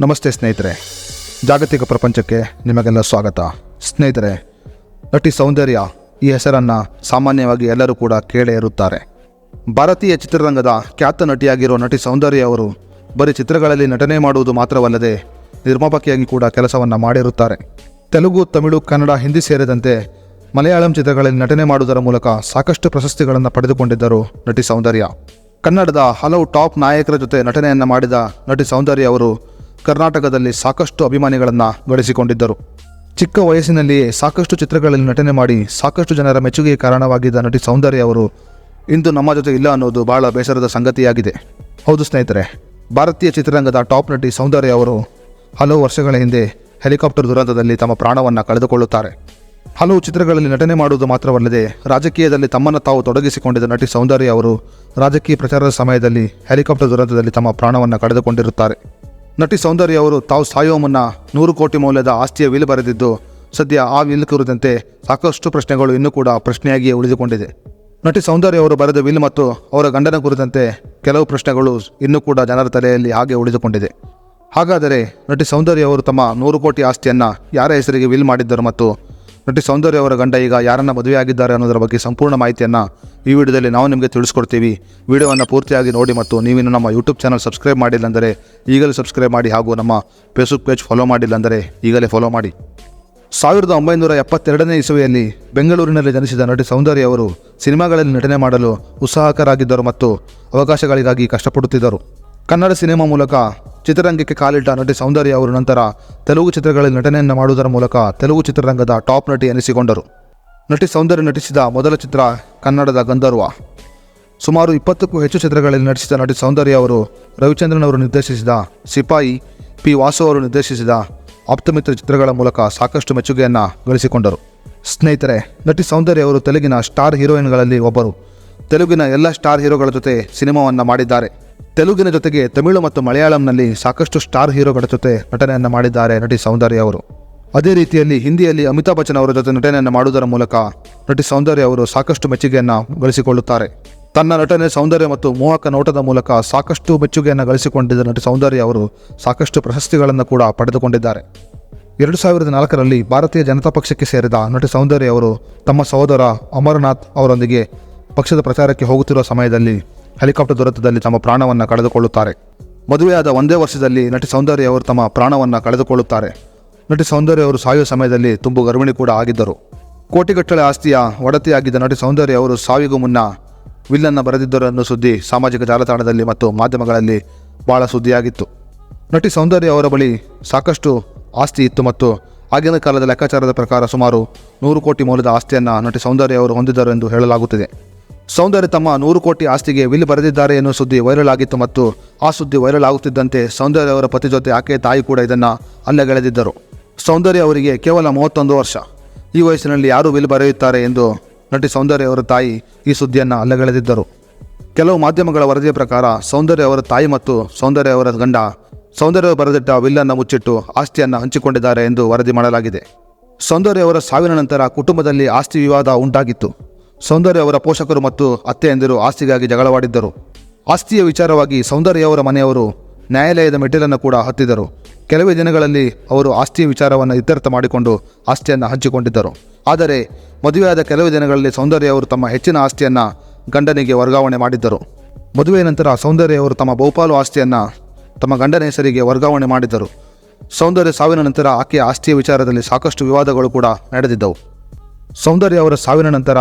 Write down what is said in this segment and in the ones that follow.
ನಮಸ್ತೆ ಸ್ನೇಹಿತರೆ. ಜಾಗತಿಕ ಪ್ರಪಂಚಕ್ಕೆ ನಿಮಗೆಲ್ಲ ಸ್ವಾಗತ. ಸ್ನೇಹಿತರೆ, ನಟಿ ಸೌಂದರ್ಯ ಈ ಹೆಸರನ್ನು ಸಾಮಾನ್ಯವಾಗಿ ಎಲ್ಲರೂ ಕೂಡ ಕೇಳೇ ಇರುತ್ತಾರೆ. ಭಾರತೀಯ ಚಿತ್ರರಂಗದ ಖ್ಯಾತ ನಟಿಯಾಗಿರೋ ನಟಿ ಸೌಂದರ್ಯ ಅವರು ಬರೀ ಚಿತ್ರಗಳಲ್ಲಿ ನಟನೆ ಮಾಡುವುದು ಮಾತ್ರವಲ್ಲದೆ ನಿರ್ಮಾಪಕಿಯಾಗಿ ಕೂಡ ಕೆಲಸವನ್ನು ಮಾಡಿರುತ್ತಾರೆ. ತೆಲುಗು, ತಮಿಳು, ಕನ್ನಡ, ಹಿಂದಿ ಸೇರಿದಂತೆ ಮಲಯಾಳಂ ಚಿತ್ರಗಳಲ್ಲಿ ನಟನೆ ಮಾಡುವುದರ ಮೂಲಕ ಸಾಕಷ್ಟು ಪ್ರಶಸ್ತಿಗಳನ್ನು ಪಡೆದುಕೊಂಡಿದ್ದರು ನಟಿ ಸೌಂದರ್ಯ. ಕನ್ನಡದ ಹಲವು ಟಾಪ್ ನಾಯಕರ ಜೊತೆ ನಟನೆಯನ್ನು ಮಾಡಿದ ನಟಿ ಸೌಂದರ್ಯ ಅವರು ಕರ್ನಾಟಕದಲ್ಲಿ ಸಾಕಷ್ಟು ಅಭಿಮಾನಿಗಳನ್ನು ಗಳಿಸಿಕೊಂಡಿದ್ದರು ಚಿಕ್ಕ ವಯಸ್ಸಿನಲ್ಲಿಯೇ ಸಾಕಷ್ಟು ಚಿತ್ರಗಳಲ್ಲಿ ನಟನೆ ಮಾಡಿ ಸಾಕಷ್ಟು ಜನರ ಮೆಚ್ಚುಗೆಗೆ ಕಾರಣವಾಗಿದ್ದ ನಟಿ ಸೌಂದರ್ಯ ಅವರು ಇಂದು ನಮ್ಮ ಜೊತೆ ಇಲ್ಲ ಅನ್ನೋದು ಬಹಳ ಬೇಸರದ ಸಂಗತಿಯಾಗಿದೆ. ಹೌದು ಸ್ನೇಹಿತರೆ, ಭಾರತೀಯ ಚಿತ್ರರಂಗದ ಟಾಪ್ ನಟಿ ಸೌಂದರ್ಯ ಅವರು ಹಲವು ವರ್ಷಗಳ ಹಿಂದೆ ಹೆಲಿಕಾಪ್ಟರ್ ದುರಂತದಲ್ಲಿ ತಮ್ಮ ಪ್ರಾಣವನ್ನು ಕಳೆದುಕೊಳ್ಳುತ್ತಾರೆ. ಹಲವು ಚಿತ್ರಗಳಲ್ಲಿ ನಟನೆ ಮಾಡುವುದು ಮಾತ್ರವಲ್ಲದೆ ರಾಜಕೀಯದಲ್ಲಿ ತಮ್ಮನ್ನು ತಾವು ತೊಡಗಿಸಿಕೊಂಡಿದ್ದ ನಟಿ ಸೌಂದರ್ಯ ಅವರು ರಾಜಕೀಯ ಪ್ರಚಾರದ ಸಮಯದಲ್ಲಿ ಹೆಲಿಕಾಪ್ಟರ್ ದುರಂತದಲ್ಲಿ ತಮ್ಮ ಪ್ರಾಣವನ್ನು ಕಳೆದುಕೊಂಡಿರುತ್ತಾರೆ. ನಟಿ ಸೌಂದರ್ಯ ಅವರು ತಾವು ಸಾಯೋ ಮುನ್ನ ನೂರು ಕೋಟಿ ಮೌಲ್ಯದ ಆಸ್ತಿಯ ವಿಲ್ ಬರೆದಿದ್ದು, ಸದ್ಯ ಆ ವಿಲ್ ಕುರಿತಂತೆ ಸಾಕಷ್ಟು ಪ್ರಶ್ನೆಗಳು ಇನ್ನೂ ಕೂಡ ಪ್ರಶ್ನೆಯಾಗಿಯೇ ಉಳಿದುಕೊಂಡಿದೆ. ನಟಿ ಸೌಂದರ್ಯ ಅವರು ಬರೆದ ವಿಲ್ ಮತ್ತು ಅವರ ಗಂಡನ ಕುರಿತಂತೆ ಕೆಲವು ಪ್ರಶ್ನೆಗಳು ಇನ್ನೂ ಕೂಡ ಜನರ ತಲೆಯಲ್ಲಿ ಹಾಗೆ ಉಳಿದುಕೊಂಡಿದೆ. ಹಾಗಾದರೆ ನಟಿ ಸೌಂದರ್ಯ ಅವರು ತಮ್ಮ ನೂರು ಕೋಟಿ ಆಸ್ತಿಯನ್ನು ಯಾರ ಹೆಸರಿಗೆ ವಿಲ್ ಮಾಡಿದ್ದರು ಮತ್ತು ನಟಿ ಸೌಂದರ್ಯ ಅವರ ಗಂಡ ಈಗ ಯಾರನ್ನ ಮದುವೆಯಾಗಿದ್ದಾರೆ ಅನ್ನೋದರ ಬಗ್ಗೆ ಸಂಪೂರ್ಣ ಮಾಹಿತಿಯನ್ನು ಈ ವಿಡಿಯೋದಲ್ಲಿ ನಾವು ನಿಮಗೆ ತಿಳಿಸ್ಕೊಡ್ತೀವಿ. ವಿಡಿಯೋವನ್ನು ಪೂರ್ತಿಯಾಗಿ ನೋಡಿ ಮತ್ತು ನೀವಿನ್ನು ನಮ್ಮ ಯೂಟ್ಯೂಬ್ ಚಾನಲ್ ಸಬ್ಸ್ಕ್ರೈಬ್ ಮಾಡಿಲ್ಲ ಅಂದರೆ ಈಗಲೇ ಸಬ್ಸ್ಕ್ರೈಬ್ ಮಾಡಿ ಹಾಗೂ ನಮ್ಮ ಫೇಸ್ಬುಕ್ ಪೇಜ್ ಫಾಲೋ ಮಾಡಿಲ್ಲ ಅಂದರೆ ಈಗಲೇ ಫಾಲೋ ಮಾಡಿ. ಸಾವಿರದ ಒಂಬೈನೂರ ಎಪ್ಪತ್ತೆರಡನೇ ಇಸವಿಯಲ್ಲಿ ಬೆಂಗಳೂರಿನಲ್ಲಿ ಜನಿಸಿದ ನಟಿ ಸೌಂದರ್ಯ ಅವರು ಸಿನಿಮಾಗಳಲ್ಲಿ ನಟನೆ ಮಾಡಲು ಉತ್ಸಾಹಕರಾಗಿದ್ದರು ಮತ್ತು ಅವಕಾಶಗಳಿಗಾಗಿ ಕಷ್ಟಪಡುತ್ತಿದ್ದರು. ಕನ್ನಡ ಸಿನಿಮಾ ಮೂಲಕ ಚಿತ್ರರಂಗಕ್ಕೆ ಕಾಲಿಟ್ಟ ನಟಿ ಸೌಂದರ್ಯ ಅವರು ನಂತರ ತೆಲುಗು ಚಿತ್ರಗಳಲ್ಲಿ ನಟನೆಯನ್ನು ಮಾಡುವುದರ ಮೂಲಕ ತೆಲುಗು ಚಿತ್ರರಂಗದ ಟಾಪ್ ನಟಿ ಎನಿಸಿಕೊಂಡರು. ನಟಿ ಸೌಂದರ್ಯ ನಟಿಸಿದ ಮೊದಲ ಚಿತ್ರ ಕನ್ನಡದ ಗಂಧರ್ವ. ಸುಮಾರು ಇಪ್ಪತ್ತಕ್ಕೂ ಹೆಚ್ಚು ಚಿತ್ರಗಳಲ್ಲಿ ನಟಿಸಿದ ನಟಿ ಸೌಂದರ್ಯ ಅವರು ರವಿಚಂದ್ರನ್ ಅವರು ನಿರ್ದೇಶಿಸಿದ ಸಿಪಾಯಿ, ಪಿ ವಾಸು ಅವರು ನಿರ್ದೇಶಿಸಿದ ಆಪ್ತಮಿತ್ರ ಚಿತ್ರಗಳ ಮೂಲಕ ಸಾಕಷ್ಟು ಮೆಚ್ಚುಗೆಯನ್ನು ಗಳಿಸಿಕೊಂಡರು. ಸ್ನೇಹಿತರೆ, ನಟಿ ಸೌಂದರ್ಯ ಅವರು ತೆಲುಗಿನ ಸ್ಟಾರ್ ಹೀರೋಯಿನ್ಗಳಲ್ಲಿ ಒಬ್ಬರು. ತೆಲುಗಿನ ಎಲ್ಲ ಸ್ಟಾರ್ ಹೀರೋಗಳ ಜೊತೆ ಸಿನಿಮಾವನ್ನು ಮಾಡಿದ್ದಾರೆ. ತೆಲುಗಿನ ಜೊತೆಗೆ ತಮಿಳು ಮತ್ತು ಮಲಯಾಳಂನಲ್ಲಿ ಸಾಕಷ್ಟು ಸ್ಟಾರ್ ಹೀರೋಗಳ ಜೊತೆ ನಟನೆಯನ್ನು ಮಾಡಿದ್ದಾರೆ ನಟಿ ಸೌಂದರ್ಯ ಅವರು. ಅದೇ ರೀತಿಯಲ್ಲಿ ಹಿಂದಿಯಲ್ಲಿ ಅಮಿತಾಬ್ ಬಚ್ಚನ್ ಅವರ ಜೊತೆ ನಟನೆಯನ್ನು ಮಾಡುವುದರ ಮೂಲಕ ನಟಿ ಸೌಂದರ್ಯ ಅವರು ಸಾಕಷ್ಟು ಮೆಚ್ಚುಗೆಯನ್ನು ಗಳಿಸಿಕೊಳ್ಳುತ್ತಾರೆ. ತನ್ನ ನಟನೆ ಸೌಂದರ್ಯ ಮತ್ತು ಮೋಹಕ ನೋಟದ ಮೂಲಕ ಸಾಕಷ್ಟು ಮೆಚ್ಚುಗೆಯನ್ನು ಗಳಿಸಿಕೊಂಡಿದ್ದ ನಟಿ ಸೌಂದರ್ಯ ಅವರು ಸಾಕಷ್ಟು ಪ್ರಶಸ್ತಿಗಳನ್ನು ಕೂಡ ಪಡೆದುಕೊಂಡಿದ್ದಾರೆ. ಎರಡು ಸಾವಿರದ ನಾಲ್ಕರಲ್ಲಿ ಭಾರತೀಯ ಜನತಾ ಪಕ್ಷಕ್ಕೆ ಸೇರಿದ ನಟಿ ಸೌಂದರ್ಯ ಅವರು ತಮ್ಮ ಸಹೋದರ ಅಮರನಾಥ್ ಅವರೊಂದಿಗೆ ಪಕ್ಷದ ಪ್ರಚಾರಕ್ಕೆ ಹೋಗುತ್ತಿರುವ ಸಮಯದಲ್ಲಿ ಹೆಲಿಕಾಪ್ಟರ್ ದುರಂತದಲ್ಲಿ ತಮ್ಮ ಪ್ರಾಣವನ್ನು ಕಳೆದುಕೊಳ್ಳುತ್ತಾರೆ. ಮದುವೆಯಾದ ಒಂದೇ ವರ್ಷದಲ್ಲಿ ನಟಿ ಸೌಂದರ್ಯ ಅವರು ತಮ್ಮ ಪ್ರಾಣವನ್ನು ಕಳೆದುಕೊಳ್ಳುತ್ತಾರೆ. ನಟಿ ಸೌಂದರ್ಯ ಅವರು ಸಾಯುವ ಸಮಯದಲ್ಲಿ ತುಂಬು ಗರ್ಭಿಣಿ ಕೂಡ ಆಗಿದ್ದರು. ಕೋಟಿಗಟ್ಟಲೆ ಆಸ್ತಿಯ ಒಡತಿಯಾಗಿದ್ದ ನಟಿ ಸೌಂದರ್ಯ ಅವರು ಸಾವಿಗೂ ಮುನ್ನ ವಿಲ್ಲನ್ನು ಬರೆದಿದ್ದರನ್ನು ಸುದ್ದಿ ಸಾಮಾಜಿಕ ಜಾಲತಾಣದಲ್ಲಿ ಮತ್ತು ಮಾಧ್ಯಮಗಳಲ್ಲಿ ಬಹಳ ಸುದ್ದಿಯಾಗಿತ್ತು. ನಟಿ ಸೌಂದರ್ಯ ಅವರ ಬಳಿ ಸಾಕಷ್ಟು ಆಸ್ತಿ ಇತ್ತು ಮತ್ತು ಆಗಿನ ಕಾಲದ ಲೆಕ್ಕಾಚಾರದ ಪ್ರಕಾರ ಸುಮಾರು ನೂರು ಕೋಟಿ ಮೌಲ್ಯದ ಆಸ್ತಿಯನ್ನು ನಟಿ ಸೌಂದರ್ಯ ಅವರು ಹೊಂದಿದ್ದರು ಎಂದು ಹೇಳಲಾಗುತ್ತಿದೆ. ಸೌಂದರ್ಯ ತಮ್ಮ ನೂರು ಕೋಟಿ ಆಸ್ತಿಗೆ ವಿಲ್ ಬರೆದಿದ್ದಾರೆ ಎನ್ನುವ ಸುದ್ದಿ ವೈರಲ್ ಆಗಿತ್ತು ಮತ್ತು ಆ ಸುದ್ದಿ ವೈರಲ್ ಆಗುತ್ತಿದ್ದಂತೆ ಸೌಂದರ್ಯ ಅವರ ಪತಿ ಜೊತೆ ಆಕೆಯ ತಾಯಿ ಕೂಡ ಇದನ್ನು ಅಲ್ಲಗೆಳೆದಿದ್ದರು. ಸೌಂದರ್ಯ ಅವರಿಗೆ ಕೇವಲ ಮೂವತ್ತೊಂದು ವರ್ಷ. ಈ ವಯಸ್ಸಿನಲ್ಲಿ ಯಾರು ವಿಲ್ ಬರೆಯುತ್ತಾರೆ ಎಂದು ನಟಿ ಸೌಂದರ್ಯ ಅವರ ತಾಯಿ ಈ ಸುದ್ದಿಯನ್ನು ಅಲ್ಲಗೆಳೆದಿದ್ದರು. ಕೆಲವು ಮಾಧ್ಯಮಗಳ ವರದಿಯ ಪ್ರಕಾರ ಸೌಂದರ್ಯ ಅವರ ತಾಯಿ ಮತ್ತು ಸೌಂದರ್ಯ ಅವರ ಗಂಡ ಸೌಂದರ್ಯ ಬರೆದಿಟ್ಟ ವಿಲ್ಲನ್ನು ಮುಚ್ಚಿಟ್ಟು ಆಸ್ತಿಯನ್ನು ಹಂಚಿಕೊಂಡಿದ್ದಾರೆ ಎಂದು ವರದಿ ಮಾಡಲಾಗಿದೆ. ಸೌಂದರ್ಯ ಅವರ ಸಾವಿನ ನಂತರ ಕುಟುಂಬದಲ್ಲಿ ಆಸ್ತಿ ವಿವಾದ ಉಂಟಾಗಿತ್ತು. ಸೌಂದರ್ಯ ಅವರ ಪೋಷಕರು ಮತ್ತು ಅತ್ತೆಯಂದಿರು ಆಸ್ತಿಗಾಗಿ ಜಗಳವಾಡಿದ್ದರು. ಆಸ್ತಿಯ ವಿಚಾರವಾಗಿ ಸೌಂದರ್ಯ ಅವರ ಮನೆಯವರು ನ್ಯಾಯಾಲಯದ ಮೆಟ್ಟಿಲನ್ನು ಕೂಡ ಹತ್ತಿದರು. ಕೆಲವೇ ದಿನಗಳಲ್ಲಿ ಅವರು ಆಸ್ತಿಯ ವಿಚಾರವನ್ನು ಇತ್ಯರ್ಥ ಮಾಡಿಕೊಂಡು ಆಸ್ತಿಯನ್ನು ಹಂಚಿಕೊಂಡಿದ್ದರು. ಆದರೆ ಮದುವೆಯಾದ ಕೆಲವೇ ದಿನಗಳಲ್ಲಿ ಸೌಂದರ್ಯ ಅವರು ತಮ್ಮ ಹೆಚ್ಚಿನ ಆಸ್ತಿಯನ್ನು ಗಂಡನಿಗೆ ವರ್ಗಾವಣೆ ಮಾಡಿದ್ದರು. ಮದುವೆಯ ನಂತರ ಸೌಂದರ್ಯ ಅವರು ತಮ್ಮ ಬಹುಪಾಲು ಆಸ್ತಿಯನ್ನು ತಮ್ಮ ಗಂಡನ ಹೆಸರಿಗೆ ವರ್ಗಾವಣೆ ಮಾಡಿದ್ದರು. ಸೌಂದರ್ಯ ಸಾವಿನ ನಂತರ ಆಕೆಯ ಆಸ್ತಿಯ ವಿಚಾರದಲ್ಲಿ ಸಾಕಷ್ಟು ವಿವಾದಗಳು ಕೂಡ ನಡೆದಿದ್ದವು. ಸೌಂದರ್ಯ ಅವರ ಸಾವಿನ ನಂತರ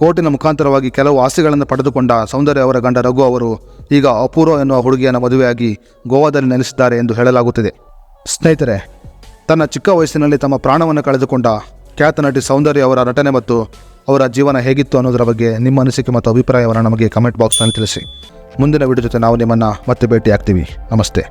ಕೋರ್ಟಿನ ಮುಖಾಂತರವಾಗಿ ಕೆಲವು ಆಸ್ತಿಗಳನ್ನು ಪಡೆದುಕೊಂಡ ಸೌಂದರ್ಯ ಅವರ ಗಂಡ ರಘು ಅವರು ಈಗ ಅಪೂರ್ವ ಎನ್ನುವ ಹುಡುಗಿಯನ್ನು ಮದುವೆಯಾಗಿ ಗೋವಾದಲ್ಲಿ ನೆಲೆಸಿದ್ದಾರೆ ಎಂದು ಹೇಳಲಾಗುತ್ತಿದೆ. ಸ್ನೇಹಿತರೆ, ತನ್ನ ಚಿಕ್ಕ ವಯಸ್ಸಿನಲ್ಲಿ ತಮ್ಮ ಪ್ರಾಣವನ್ನು ಕಳೆದುಕೊಂಡ ಖ್ಯಾತ ನಟಿ ಸೌಂದರ್ಯ ಅವರ ನಟನೆ ಮತ್ತು ಅವರ ಜೀವನ ಹೇಗಿತ್ತು ಅನ್ನೋದರ ಬಗ್ಗೆ ನಿಮ್ಮ ಅನಿಸಿಕೆ ಮತ್ತು ಅಭಿಪ್ರಾಯವನ್ನು ನಮಗೆ ಕಮೆಂಟ್ ಬಾಕ್ಸ್ನಲ್ಲಿ ತಿಳಿಸಿ. ಮುಂದಿನ ವಿಡಿಯೋ ಜೊತೆ ನಾವು ನಿಮ್ಮನ್ನು ಮತ್ತೆ ಭೇಟಿ ಆಗ್ತೀವಿ ನಮಸ್ತೆ.